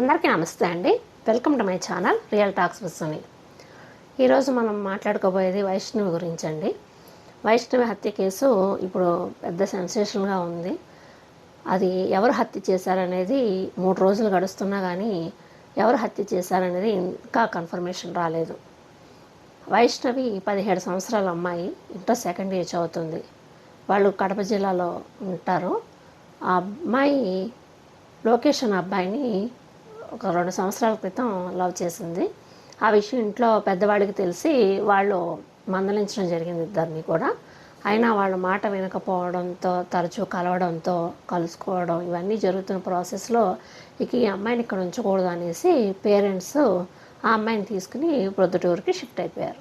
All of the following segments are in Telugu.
అందరికీ నమస్తే అండి. Welcome to my channel real talks with Sunil ఈరోజు మనం మాట్లాడుకోబోయేది వైష్ణవి గురించి అండి వైష్ణవి హత్య కేసు ఇప్పుడు పెద్ద సెన్సేషన్గా ఉంది. అది ఎవరు హత్య చేశారనేది మూడు రోజులు గడుస్తున్నా కానీ ఎవరు హత్య చేశారనేది ఇంకా కన్ఫర్మేషన్ రాలేదు. వైష్ణవి పదిహేడు సంవత్సరాల అమ్మాయి ఇంటర్ సెకండ్ ఇయర్ చదువుతుంది వాళ్ళు కడప జిల్లాలో ఉంటారు. ఆ అమ్మాయి లోకేష్ అనే అబ్బాయిని ఒక రెండు సంవత్సరాల క్రితం లవ్ చేసింది. ఆ విషయం ఇంట్లో పెద్దవాడికి తెలిసి వాళ్ళు మందలించడం జరిగింది ఇద్దరిని కూడా. అయినా వాళ్ళ మాట వినకపోవడంతో తరచూ కలవడంతో కలుసుకోవడం ఇవన్నీ జరుగుతున్న ప్రాసెస్లో ఇక ఈ అమ్మాయిని ఇక్కడ ఉంచకూడదు అనేసి పేరెంట్స్ ఆ అమ్మాయిని తీసుకుని ప్రొద్దుటూరుకి షిఫ్ట్ అయిపోయారు.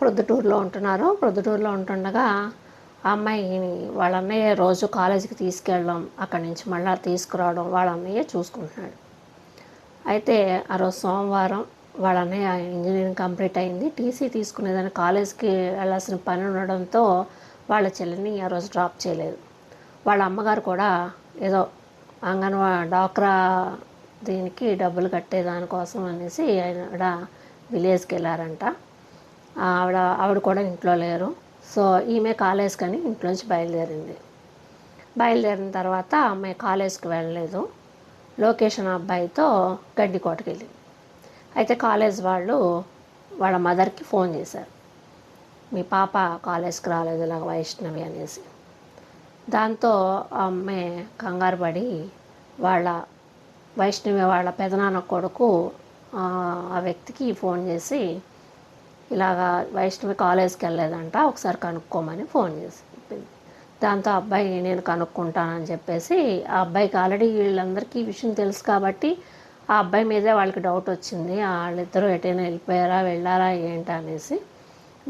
ప్రొద్దుటూరులో ఉంటున్నారు. ప్రొద్దుటూరులో ఉంటుండగా అమ్మాయిని వాళ్ళ అన్నయ్య రోజు కాలేజీకి తీసుకెళ్ళడం అక్కడి నుంచి మళ్ళీ తీసుకురావడం వాళ్ళ అన్నయ్య చూసుకుంటున్నాడు. అయితే ఆ రోజు సోమవారం వాళ్ళ అన్నయ్య ఇంజనీరింగ్ కంప్లీట్ అయింది. టీసీ తీసుకునేదని కాలేజ్కి వెళ్ళాల్సిన పని ఉండడంతో వాళ్ళ చెల్లిని ఆ రోజు డ్రాప్ చేయలేదు. వాళ్ళ అమ్మగారు కూడా ఏదో అంగన్వా డాక్రా దీనికి డబ్బులు కట్టేదానికోసం అనేసి ఆయన విలేజ్కి వెళ్ళారంట. ఆవిడ ఆవిడ కూడా ఇంట్లో లేరు. సో ఈమె కాలేజ్కని ఇంట్లోంచి బయలుదేరింది. బయలుదేరిన తర్వాత ఆమె కాలేజ్కి వెళ్ళలేదు. లొకేషన్ అబ్బాయితో గడ్డికోటకి వెళ్ళింది అయితే కాలేజ్ వాళ్ళు వాళ్ళ మదర్కి ఫోన్ చేశారు. మీ పాప కాలేజ్కి రాలేదు నాకు వైష్ణవి అనేసి. దాంతో ఆ అమ్మాయి కంగారు పడి వాళ్ళ వైష్ణవి వాళ్ళ పెదనాన్న కొడుకు ఆ వ్యక్తికి ఫోన్ చేసి ఇలాగా వైష్ణవి కాలేజ్కి వెళ్ళలేదంట ఒకసారి కనుక్కోమని ఫోన్ చేసి చెప్పింది. దాంతో అబ్బాయి నేను కనుక్కుంటానని చెప్పేసి ఆ అబ్బాయికి ఆల్రెడీ వీళ్ళందరికీ ఈ విషయం తెలుసు కాబట్టి ఆ అబ్బాయి మీదే వాళ్ళకి డౌట్ వచ్చింది. వాళ్ళిద్దరూ ఎటైనా వెళ్ళిపోయారా వెళ్ళారా ఏంటా అనేసి.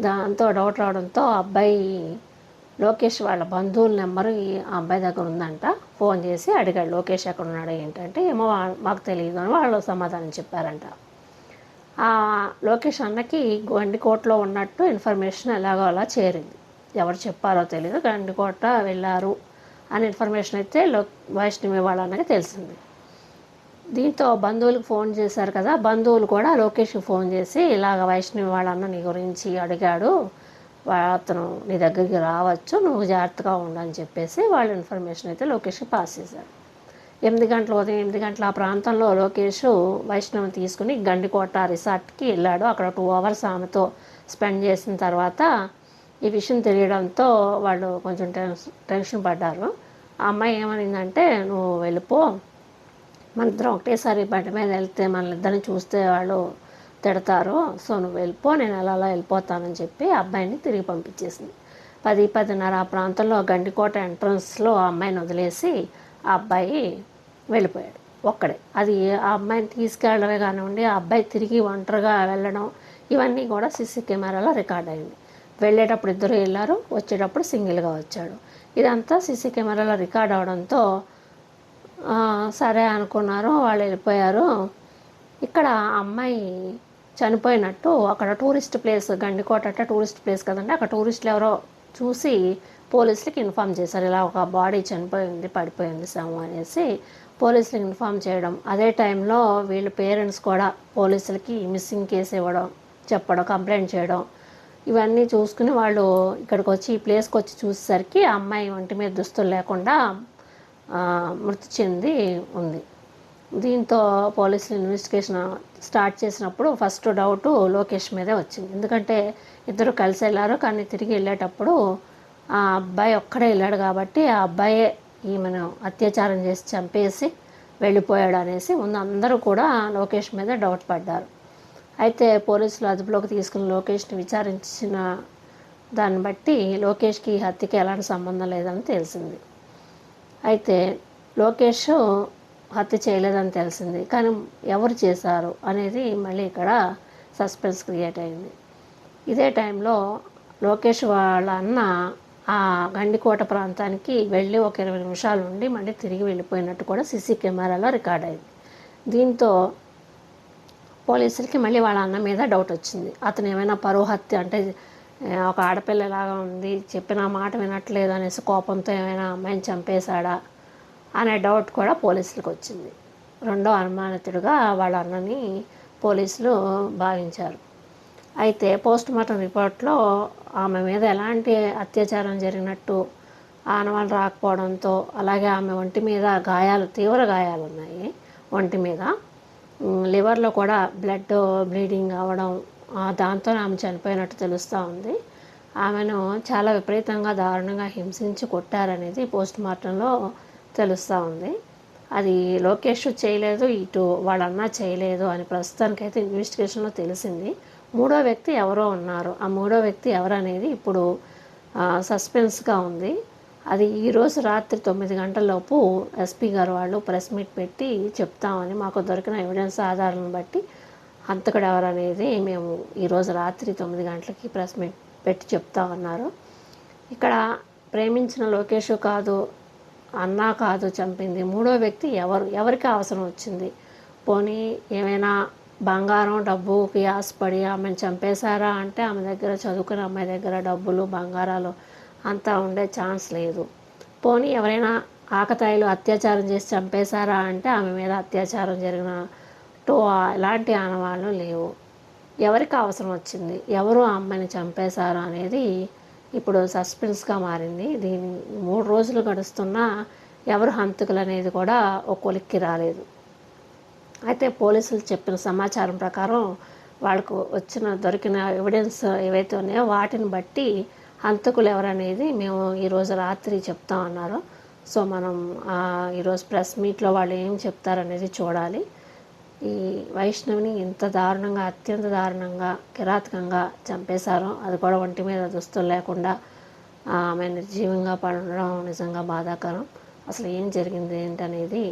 దాంతో డౌట్ రావడంతో ఆ అబ్బాయి లోకేష్ వాళ్ళ బంధువుల నెంబరు ఈ ఆ అబ్బాయి దగ్గర ఉందంట. ఫోన్ చేసి అడిగాడు లోకేష్ ఎక్కడ ఉన్నాడు ఏంటంటే ఏమో మాకు తెలియదు అని వాళ్ళు సమాధానం చెప్పారంట. లోకేష్ అన్నకి గండికోటలో ఉన్నట్టు ఇన్ఫర్మేషన్ ఎలాగో అలా చేరింది. ఎవరు చెప్పారో తెలియదు గండికోట వెళ్ళారు అని ఇన్ఫర్మేషన్ అయితే లో వైష్ణవి వాళ్ళ అన్నకి తెలిసింది. దీంతో బంధువులకు ఫోన్ చేశారు కదా బంధువులు కూడా లోకేష్కి ఫోన్ చేసి ఇలాగ వైష్ణవి వాళ్ళ అన్న నీ గురించి అడిగాడు అతను నీ దగ్గరికి రావచ్చు నువ్వు జాగ్రత్తగా ఉండని చెప్పేసి వాళ్ళ ఇన్ఫర్మేషన్ అయితే లోకేష్కి పాస్ చేశారు. ఎనిమిది గంటల ఉదయం ఎనిమిది గంటల ఆ ప్రాంతంలో లోకేష్ వైష్ణవి తీసుకుని గండికోట రిసార్ట్కి వెళ్ళాడు. అక్కడ టూ అవర్స్ ఆమెతో స్పెండ్ చేసిన తర్వాత ఈ విషయం తెలియడంతో వాళ్ళు కొంచెం టెన్షన్ టెన్షన్ పడ్డారు. ఆ అమ్మాయి ఏమనిందంటే నువ్వు వెళ్ళిపో. మన ఇద్దరం ఒకటేసారి బండి మీద వెళ్తే మన ఇద్దరిని చూస్తే వాళ్ళు తిడతారు. సో నువ్వు వెళ్ళిపో నేను అలా అలా వెళ్ళిపోతానని చెప్పి అబ్బాయిని తిరిగి పంపించేసింది. పది పదిన్నర ఆ ప్రాంతంలో గండికోట ఎంట్రన్స్లో ఆ అమ్మాయిని వదిలేసి ఆ అబ్బాయి వెళ్ళిపోయాడు. ఒక్కడే. అది ఆ అమ్మాయిని తీసుకెళ్ళడమే కానివ్వండి ఆ అబ్బాయి తిరిగి ఒంటరిగా వెళ్ళడం ఇవన్నీ కూడా సీసీ కెమెరాలో రికార్డ్ అయింది. వెళ్ళేటప్పుడు ఇద్దరు వెళ్ళారు వచ్చేటప్పుడు సింగిల్గా వచ్చాడు. ఇదంతా సీసీ కెమెరాలో రికార్డ్ అవడంతో సరే అనుకున్నారు వాళ్ళు వెళ్ళిపోయారు. ఇక్కడ అమ్మాయి చనిపోయినట్టు అక్కడ టూరిస్ట్ ప్లేస్ గండికోట అంటే టూరిస్ట్ ప్లేస్ కదండి అక్కడ టూరిస్టులు ఎవరో చూసి పోలీసులకి ఇన్ఫామ్ చేశారు. ఇలా ఒక బాడీ చనిపోయింది పడిపోయింది సమ్ అనేసి పోలీసులకు ఇన్ఫామ్ చేయడం. అదే టైంలో వీళ్ళ పేరెంట్స్ కూడా పోలీసులకి మిస్సింగ్ కేసు ఇవ్వడం చెప్పడం కంప్లైంట్ చేయడం. ఇవన్నీ చూసుకుని వాళ్ళు ఇక్కడికి వచ్చి ఈ ప్లేస్కి వచ్చి చూసేసరికి ఆ అమ్మాయి ఒంటి మీద దుస్తులు లేకుండా మృతి చెంది ఉంది. దీంతో పోలీసులు ఇన్వెస్టిగేషన్ స్టార్ట్ చేసినప్పుడు ఫస్ట్ డౌట్ లోకేష్ మీదే వచ్చింది. ఎందుకంటే ఇద్దరు కలిసి వెళ్ళారు కానీ తిరిగి వెళ్ళేటప్పుడు ఆ అబ్బాయి ఒక్కడే వెళ్ళాడు కాబట్టి ఆ అబ్బాయే ఈమెను అత్యాచారం చేసి చంపేసి వెళ్ళిపోయాడు అనేసి ముందు అందరూ కూడా లోకేష్ మీద డౌట్ పడ్డారు. అయితే పోలీసులు అదుపులోకి తీసుకుని లోకేష్ని విచారించిన దాన్ని బట్టి లోకేష్కి ఈ హత్యకి ఎలాంటి సంబంధం లేదని తెలిసింది. అయితే లోకేష్ హత్య చేయలేదని తెలిసింది. కానీ ఎవరు చేశారు అనేది మళ్ళీ ఇక్కడ సస్పెన్స్ క్రియేట్ అయింది. ఇదే టైంలో లోకేష్ వాళ్ళ అన్న ఆ గండికోట ప్రాంతానికి వెళ్ళి ఒక ఇరవై నిమిషాలు ఉండి మళ్ళీ తిరిగి వెళ్ళిపోయినట్టు కూడా సీసీ కెమెరాలో రికార్డ్ అయింది. దీంతో పోలీసులకి మళ్ళీ వాళ్ళ అన్న మీద డౌట్ వచ్చింది. అతను ఏమైనా పరువు హత్య అంటే ఒక ఆడపిల్ల లాగా ఉంది చెప్పిన మాట వినట్లేదు అనేసి కోపంతో ఏమైనా అమ్మాయిని చంపేశాడా అనే డౌట్ కూడా పోలీసులకు వచ్చింది. రెండో అనుమానితుడిగా వాళ్ళ అన్నని పోలీసులు భావించారు. అయితే పోస్ట్ మార్టం రిపోర్ట్లో ఆమె మీద ఎలాంటి అత్యాచారం జరిగినట్టు ఆనవాళ్ళు రాకపోవడంతో అలాగే ఆమె ఒంటి మీద గాయాలు తీవ్ర గాయాలు ఉన్నాయి ఒంటి మీద. లివర్లో కూడా బ్లడ్ బ్లీడింగ్ అవ్వడం దాంతో ఆమె చనిపోయినట్టు తెలుస్తూ ఉంది. ఆమెను చాలా విపరీతంగా దారుణంగా హింసించి కొట్టారనేది పోస్ట్ మార్టంలో తెలుస్తూ ఉంది. అది లోకేష్ చేయలేదు ఇటు వాళ్ళన్నా చేయలేదు అని ప్రస్తుతానికైతే ఇన్వెస్టిగేషన్లో తెలిసింది. మూడో వ్యక్తి ఎవరో ఉన్నారు. ఆ మూడో వ్యక్తి ఎవరనేది ఇప్పుడు సస్పెన్స్గా ఉంది. అది ఈరోజు రాత్రి తొమ్మిది గంటలలోపు ఎస్పీ గారు వాళ్ళు ప్రెస్ మీట్ పెట్టి చెప్తామని మాకు దొరికిన ఎవిడెన్స్ ఆధారాలను బట్టి హంతకుడు ఎవరనేది మేము ఈరోజు రాత్రి తొమ్మిది గంటలకి ప్రెస్ మీట్ పెట్టి చెప్తామన్నారు. ఇక్కడ ప్రేమించిన లోకేష్ కాదు అన్నా కాదు చంపింది. మూడో వ్యక్తి ఎవరు ఎవరికి అవసరం వచ్చింది? పోనీ ఏమైనా బంగారం డబ్బుకి ఆశపడి ఆమెను చంపేశారా అంటే ఆమె దగ్గర చదువుకున్న అమ్మాయి దగ్గర డబ్బులు బంగారాలు అంతా ఉండే ఛాన్స్ లేదు. పోనీ ఎవరైనా ఆకతాయిలు అత్యాచారం చేసి చంపేశారా అంటే ఆమె మీద అత్యాచారం జరిగిన టో ఎలాంటి ఆనవాళ్ళు లేవు. ఎవరికి అవసరం వచ్చింది? ఎవరు ఆ అమ్మాయిని చంపేశారు అనేది ఇప్పుడు సస్పెన్స్గా మారింది. దీని మూడు రోజులు గడుస్తున్నా ఎవరు హంతకులు అనేది కూడా ఒక్కొలిక్కి రాలేదు. అయితే పోలీసులు చెప్పిన సమాచారం ప్రకారం వాళ్ళకు వచ్చిన దొరికిన ఎవిడెన్స్ ఏవైతే ఉన్నాయో వాటిని బట్టి హంతకులు ఎవరనేది మేము ఈరోజు రాత్రి చెప్తా ఉన్నారు. సో మనం ఈరోజు ప్రెస్ మీట్లో వాళ్ళు ఏం చెప్తారనేది చూడాలి. ఈ వైష్ణవిని ఇంత దారుణంగా అత్యంత దారుణంగా కిరాతకంగా చంపేశారు అది కూడా ఒంటి మీద దుస్తులు లేకుండా ఆమె నిర్జీవంగా పడడం నిజంగా బాధాకరం. అసలు ఏం జరిగింది ఏంటనేది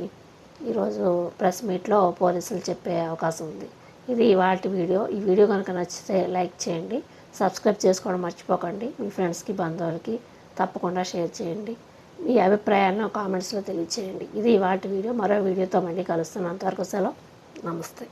ఈరోజు ప్రెస్ మీట్లో పోలీసులు చెప్పే అవకాశం ఉంది. ఇది వాటి వీడియో. ఈ వీడియో కనుక నచ్చితే లైక్ చేయండి. సబ్స్క్రైబ్ చేసుకోవడం మర్చిపోకండి. మీ ఫ్రెండ్స్కి బంధువులకి తప్పకుండా షేర్ చేయండి. మీ అభిప్రాయాలను కామెంట్స్లో తెలియచేయండి. ఇది వాటి వీడియో. మరో వీడియోతో మళ్ళీ కలుస్తున్నాను అంతవరకు సెలవు. నమస్తే.